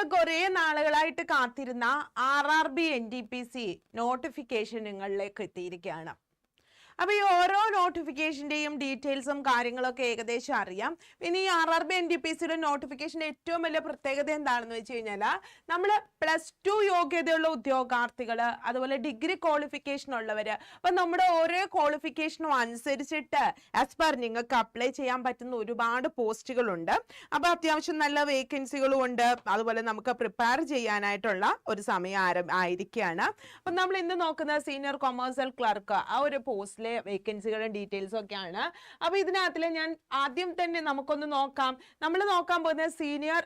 നമ്മളൊക്കെ കുറേ നാളുകളായിട്ട് കാത്തിരുന്ന R R B N D P C notification നിങ്ങളിലേക്ക് എത്തിയിരിക്കുകയാണ്. അപ്പോൾ ഈ ഓരോ നോട്ടിഫിക്കേഷന്റെയും ഡീറ്റെയിൽസും കാര്യങ്ങളൊക്കെ ഏകദേശം അറിയാം. പിന്നെ ഈ R R B N D P സിയുടെ നോട്ടിഫിക്കേഷന്റെ ഏറ്റവും വലിയ പ്രത്യേകത എന്താണെന്ന് വെച്ച് കഴിഞ്ഞാൽ നമ്മൾ പ്ലസ് ടു യോഗ്യതയുള്ള ഉദ്യോഗാർത്ഥികൾ അതുപോലെ ഡിഗ്രി ക്വാളിഫിക്കേഷൻ ഉള്ളവർ അപ്പം നമ്മുടെ ഓരോ ക്വാളിഫിക്കേഷനും അനുസരിച്ചിട്ട് ആസ് പെർ നിങ്ങൾക്ക് അപ്ലൈ ചെയ്യാൻ പറ്റുന്ന ഒരുപാട് പോസ്റ്റുകളുണ്ട്. അപ്പോൾ അത്യാവശ്യം നല്ല വേക്കൻസികളും ഉണ്ട്. അതുപോലെ നമുക്ക് പ്രിപ്പയർ ചെയ്യാനായിട്ടുള്ള ഒരു സമയം ആരം ആയിരിക്കുകയാണ് അപ്പം നമ്മൾ ഇന്ന് നോക്കുന്ന സീനിയർ കൊമേഴ്സ്യൽ ക്ലർക്ക് ആ ഒരു പോസ്റ്റിലെ വേക്കൻസികളും ഡീറ്റെയിൽസും ഒക്കെയാണ്. അപ്പോൾ ഇതിനകത്തിൽ ഞാൻ ആദ്യം തന്നെ നമുക്കൊന്ന് നോക്കാം. നമ്മൾ നോക്കാൻ പോകുന്നത് senior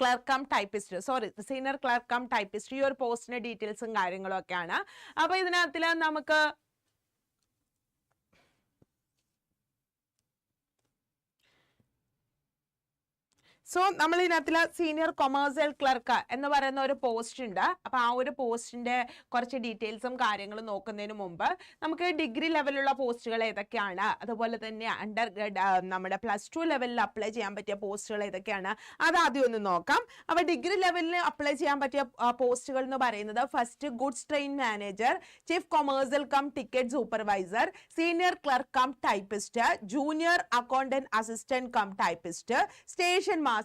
clerk cum typist sorry senior clerk cum typist ഈ ഒരു പോസ്റ്റിന്റെ ഡീറ്റെയിൽസും കാര്യങ്ങളും ഒക്കെയാണ്. അപ്പോൾ ഇതിനകത്തിൽ നമുക്ക് സോ നമ്മൾ ഇതിനകത്തിൽ സീനിയർ കൊമേഴ്സ്യൽ ക്ലർക്ക് എന്ന് പറയുന്ന ഒരു പോസ്റ്റ് ഉണ്ട്. അപ്പോൾ ആ ഒരു പോസ്റ്റിന്റെ കുറച്ച് ഡീറ്റെയിൽസും കാര്യങ്ങളും നോക്കുന്നതിന് മുമ്പ് നമുക്ക് ഡിഗ്രി ലെവലുള്ള പോസ്റ്റുകൾ ഏതൊക്കെയാണ്? അതുപോലെ തന്നെ അണ്ടർ നമ്മുടെ പ്ലസ് ടു ലെവലിൽ അപ്ലൈ ചെയ്യാൻ പറ്റിയ പോസ്റ്റുകൾ ഏതൊക്കെയാണ്? അത് ആദ്യം ഒന്ന് നോക്കാം. അപ്പോൾ ഡിഗ്രി ലെവലിൽ അപ്ലൈ ചെയ്യാൻ പറ്റിയ പോസ്റ്റുകൾ എന്ന് പറയുന്നത് first goods train manager chief commercial cum ticket supervisor senior clerk cum typist junior accountant assistant cum typist station master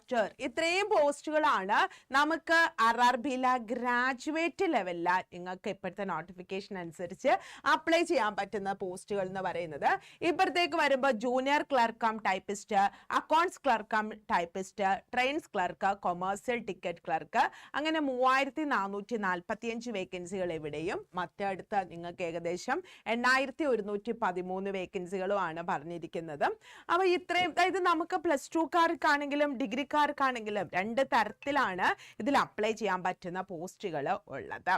ഇത്രയും പോസ്റ്റുകളാണ് നമുക്ക് ആർ ആർ ബിയിലെ ഗ്രാജുവേറ്റ് ലെവലിൽ നിങ്ങൾക്ക് ഇപ്പോഴത്തെ നോട്ടിഫിക്കേഷൻ അനുസരിച്ച് അപ്ലൈ ചെയ്യാൻ പറ്റുന്ന പോസ്റ്റുകൾ എന്ന് പറയുന്നത്. ഇപ്പോഴത്തേക്ക് വരുമ്പോൾ junior clerk typist accounts clerk typist trains clerk commercial ticket clerk അങ്ങനെ മൂവായിരത്തി നാനൂറ്റി നാൽപ്പത്തി അഞ്ച് വേക്കൻസികൾ എവിടെയും. മറ്റടുത്ത് നിങ്ങൾക്ക് ഏകദേശം എണ്ണായിരത്തി ഒരുന്നൂറ്റി പതിമൂന്ന് വേക്കൻസികളുമാണ് പറഞ്ഞിരിക്കുന്നത്. അപ്പോൾ ഇത്രയും അതായത് നമുക്ക് പ്ലസ് ടുക്കാർക്കാണെങ്കിലും ഡിഗ്രിക്കാർക്കാണെങ്കിലും രണ്ട് തരത്തിലാണ് ഇതിൽ അപ്ലൈ ചെയ്യാൻ പറ്റുന്ന പോസ്റ്റുകൾ ഉള്ളത്.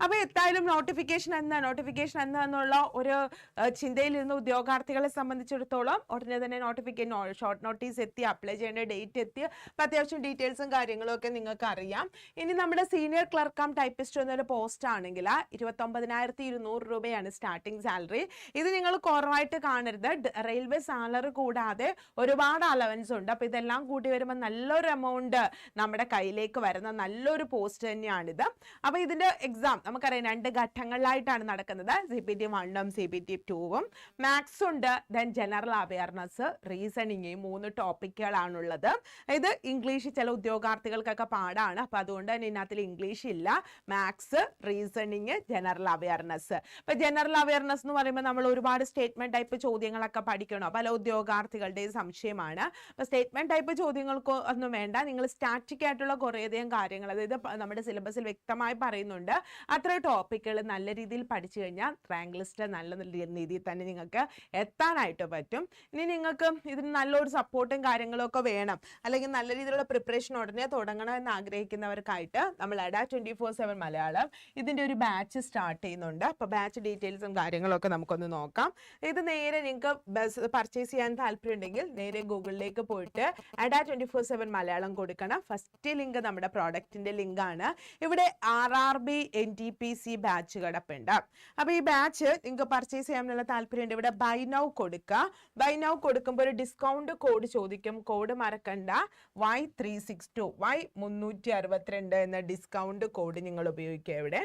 അപ്പോൾ എന്തായാലും നോട്ടിഫിക്കേഷൻ എന്താ? നോട്ടിഫിക്കേഷൻ എന്താന്നുള്ള ഒരു ഏഹ്, ചിന്തയിലിരുന്ന ഉദ്യോഗാർത്ഥികളെ സംബന്ധിച്ചിടത്തോളം ഉടനെ തന്നെ നോട്ടിഫിക്കേഷൻ ഷോർട്ട് നോട്ടീസ് എത്തി അപ്ലൈ ചെയ്യേണ്ട ഡേറ്റ് എത്തി. അപ്പോൾ അത്യാവശ്യം ഡീറ്റെയിൽസും കാര്യങ്ങളും ഒക്കെ നിങ്ങൾക്ക് അറിയാം ഇനി നമ്മുടെ സീനിയർ ക്ലർക്ക് ആം ടൈപ്പിസ്റ്റ് എന്നൊരു പോസ്റ്റ് ആണെങ്കിൽ ഇരുപത്തൊമ്പതിനായിരത്തി ഇരുന്നൂറ് രൂപയാണ് സ്റ്റാർട്ടിംഗ് സാലറി ഇത് നിങ്ങൾ കുറവായിട്ട് കാണരുത്. റെയിൽവേ സാലറി കൂടാതെ ഒരുപാട് അലവൻസ് ഉണ്ട്. അപ്പോൾ ഇതെല്ലാം കൂടി വരുമ്പോൾ നല്ലൊരു എമൗണ്ട് നമ്മുടെ കയ്യിലേക്ക് വരുന്ന നല്ലൊരു പോസ്റ്റ് തന്നെയാണിത്. അപ്പോൾ ഇതിന്റെ എക്സാം നമുക്കറിയാം രണ്ട് ഘട്ടങ്ങളിലായിട്ടാണ് നടക്കുന്നത്. സി പി ടി വണ്ണും സി പി ടി ടൂവും മാത്സ് ഉണ്ട് ദെൻ ജനറൽ അവയർനെസ് റീസണിങ് മൂന്ന് ടോപ്പിക്കുകളാണുള്ളത് ഇത് ഇംഗ്ലീഷ് ചില ഉദ്യോഗാർത്ഥികൾക്കൊക്കെ പാടാണ്. അപ്പോൾ അതുകൊണ്ട് തന്നെ ഇതിനകത്തിൽ ഇംഗ്ലീഷ് ഇല്ല. മാത്സ് റീസണിങ് ജനറൽ അവയർനെസ് ഇപ്പം ജനറൽ അവയർനെസ് എന്ന് പറയുമ്പോൾ നമ്മൾ ഒരുപാട് സ്റ്റേറ്റ്മെന്റ് ടൈപ്പ് ചോദ്യങ്ങളൊക്കെ പഠിക്കണോ? പല ഉദ്യോഗാർത്ഥികളുടെയും സംശയമാണ്. അപ്പോൾ സ്റ്റേറ്റ്മെന്റ് ടൈപ്പ് ചോദ്യങ്ങൾക്ക് ഒന്നും വേണ്ട. നിങ്ങൾ സ്റ്റാറ്റിക് ആയിട്ടുള്ള കുറേയധികം കാര്യങ്ങൾ അതായത് നമ്മുടെ സിലബസിൽ വ്യക്തമായി പറയുന്നുണ്ട്. അത്ര ടോപ്പിക്കുകൾ നല്ല രീതിയിൽ പഠിച്ചു കഴിഞ്ഞാൽ റാങ്ക് ലിസ്റ്റ് നല്ല രീതിയിൽ തന്നെ നിങ്ങൾക്ക് എത്താനായിട്ട് പറ്റും. ഇനി നിങ്ങൾക്ക് ഇതിന് നല്ലൊരു സപ്പോർട്ടും കാര്യങ്ങളും ഒക്കെ വേണം. അല്ലെങ്കിൽ നല്ല രീതിയിലുള്ള പ്രിപ്പറേഷൻ ഉടനെ തുടങ്ങണം എന്ന് ആഗ്രഹിക്കുന്നവർക്കായിട്ട് നമ്മൾ Adda twenty four seven Malayalam ഇതിന്റെ ഒരു ബാച്ച് സ്റ്റാർട്ട് ചെയ്യുന്നുണ്ട്. അപ്പോൾ ബാച്ച് ഡീറ്റെയിൽസും കാര്യങ്ങളൊക്കെ നമുക്കൊന്ന് നോക്കാം. ഇത് നേരെ നിങ്ങൾക്ക് ബസ് പർച്ചേസ് ചെയ്യാൻ താല്പര്യം ഉണ്ടെങ്കിൽ നേരെ ഗൂഗിളിലേക്ക് പോയിട്ട് Adda twenty four seven Malayalam കൊടുക്കണം. ഫസ്റ്റ് ലിങ്ക് നമ്മുടെ പ്രോഡക്റ്റിന്റെ ലിങ്കാണ്. ഇവിടെ R R B N P C batch കിടപ്പുണ്ട് അപ്പോൾ ഈ ബാച്ച് നിങ്ങൾക്ക് പർച്ചേസ് ചെയ്യാനുള്ള താല്പര്യമുണ്ട് ഇവിടെ ബൈ നൗ കൊടുക്കുക. ബൈ നൗ കൊടുക്കുമ്പോൾ ഒരു ഡിസ്കൗണ്ട് കോഡ് ചോദിക്കും. കോഡ് മറക്കണ്ട. Y three six two Y മുന്നൂറ്റി അറുപത്തിരണ്ട് എന്ന ഡിസ്കൗണ്ട് കോഡ് നിങ്ങൾ ഉപയോഗിക്കുക ഇവിടെ.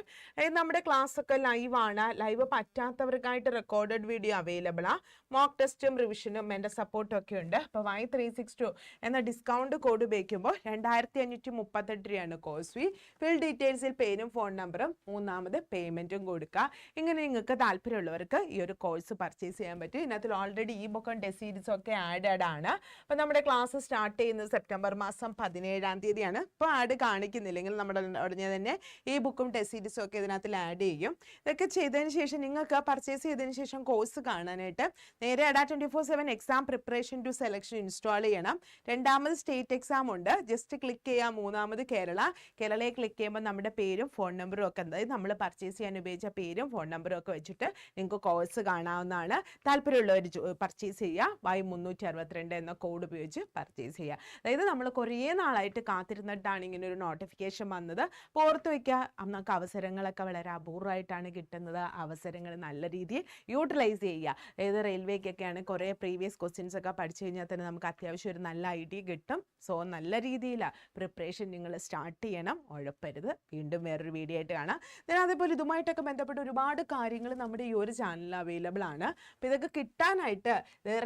നമ്മുടെ ക്ലാസ് ഒക്കെ ലൈവ് ആണ്. ലൈവ് പറ്റാത്തവർക്കായിട്ട് റെക്കോർഡഡ് വീഡിയോ അവൈലബിൾ ആണ് മോക്ക് ടെസ്റ്റും റിവിഷനും എന്റെ സപ്പോർട്ടും ഒക്കെ ഉണ്ട്. അപ്പോൾ വൈ ത്രീ സിക്സ് ടു എന്ന ഡിസ്കൗണ്ട് കോഡ് ഉപയോഗിക്കുമ്പോൾ രണ്ടായിരത്തി അഞ്ഞൂറ്റി മുപ്പത്തെട്ട് രൂപയാണ് കോഴ്സ് ഫീ ഫിൽ ഡീറ്റെയിൽസിൽ പേരും ഫോൺ നമ്പറും മൂന്നാമത് പേയ്മെന്റും കൊടുക്കുക ഇങ്ങനെ നിങ്ങൾക്ക് താല്പര്യമുള്ളവർക്ക് ഈ ഒരു കോഴ്സ് പർച്ചേസ് ചെയ്യാൻ പറ്റും. ഇതിനകത്ത് ഓൾറെഡി ഈ ബുക്കും സീരീസും ഒക്കെ ആഡഡ് ആണ്. അപ്പോൾ നമ്മുടെ ക്ലാസ് സ്റ്റാർട്ട് ചെയ്യുന്നത് സെപ്റ്റംബർ മാസം പതിനേഴാം തീയതിയാണ്. ഇപ്പോൾ ആഡ് കാണിക്കുന്നില്ലെങ്കിൽ നമ്മുടെ ഉടനെ തന്നെ ഈ ബുക്കും ടെസ്റ്റ് ഒക്കെ ഇതിനകത്ത് ആഡ് ചെയ്യും. ഇതൊക്കെ ചെയ്തതിന് ശേഷം നിങ്ങൾക്ക് പർച്ചേസ് ചെയ്തതിന് ശേഷം കോഴ്സ് കാണാനായിട്ട് നേരെ Adda twenty four seven exam preparation to selection install ചെയ്യണം. രണ്ടാമത് സ്റ്റേറ്റ് എക്സാം ഉണ്ട്. ജസ്റ്റ് ക്ലിക്ക് ചെയ്യുക മൂന്നാമത് കേരള. കേരളയെ ക്ലിക്ക് ചെയ്യുമ്പോൾ നമ്മുടെ പേരും ഫോൺ നമ്പറും ഒക്കെ അതായത് നമ്മൾ പർച്ചേസ് ചെയ്യാൻ ഉപയോഗിച്ച പേരും ഫോൺ നമ്പറും ഒക്കെ വെച്ചിട്ട് നിങ്ങൾക്ക് കോഴ്സ് കാണാവുന്നതാണ്. താല്പര്യമുള്ളവർ പർച്ചേസ് ചെയ്യുക വൈ മുന്നൂറ്റി അറുപത്തിരണ്ട് എന്ന കോഡ് ഉപയോഗിച്ച് പർച്ചേസ് ചെയ്യുക അതായത് നമ്മൾ കുറേ നാളായിട്ട് കാത്തിരുന്നിട്ടാണ് ഇങ്ങനെ ഒരു നോട്ടിഫിക്കേഷൻ വന്നത്. ഓർത്ത് വയ്ക്കുക നമുക്ക് അവസരങ്ങളൊക്കെ വളരെ അപൂർവമായിട്ടാണ് കിട്ടുന്നത്. അവസരങ്ങൾ നല്ല രീതിയിൽ യൂട്ടിലൈസ് ചെയ്യുക അതായത് റെയിൽവേക്കൊക്കെയാണ് കുറേ പ്രീവിയസ് ക്വസ്റ്റ്യൻസ് ഒക്കെ പഠിച്ചു കഴിഞ്ഞാൽ തന്നെ നമുക്ക് അത്യാവശ്യം ഒരു നല്ല ഐഡിയ കിട്ടും. സോ നല്ല രീതിയിലാണ് പ്രിപ്പറേഷൻ നിങ്ങൾ സ്റ്റാർട്ട് ചെയ്യണം. ഉഴപ്പരുത്. വീണ്ടും വേറൊരു വീഡിയോ ആയിട്ട് കാണാം. Then അതേപോലെ ഇതുമായിട്ടൊക്കെ ബന്ധപ്പെട്ട് ഒരുപാട് കാര്യങ്ങൾ നമ്മുടെ ഈ ഒരു ചാനലിൽ അവൈലബിൾ ആണ്. അപ്പോൾ ഇതൊക്കെ കിട്ടാനായിട്ട്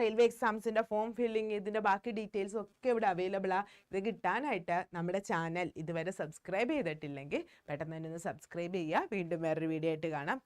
റെയിൽവേ എക്സാംസിന്റെ ഫോം ഫില്ലിങ് ഇതിന്റെ ബാക്കി ഡീറ്റെയിൽസും ഒക്കെ ഇവിടെ അവൈലബിൾ ആണ് ഇത് കിട്ടാനായിട്ട് നമ്മുടെ ചാനൽ ഇതുവരെ സബ്സ്ക്രൈബ് ചെയ്തിട്ടില്ലെങ്കിൽ പെട്ടെന്ന് തന്നെ ഒന്ന് സബ്സ്ക്രൈബ് ചെയ്യുക. വീണ്ടും വേറൊരു വീഡിയോ ആയിട്ട് കാണാം.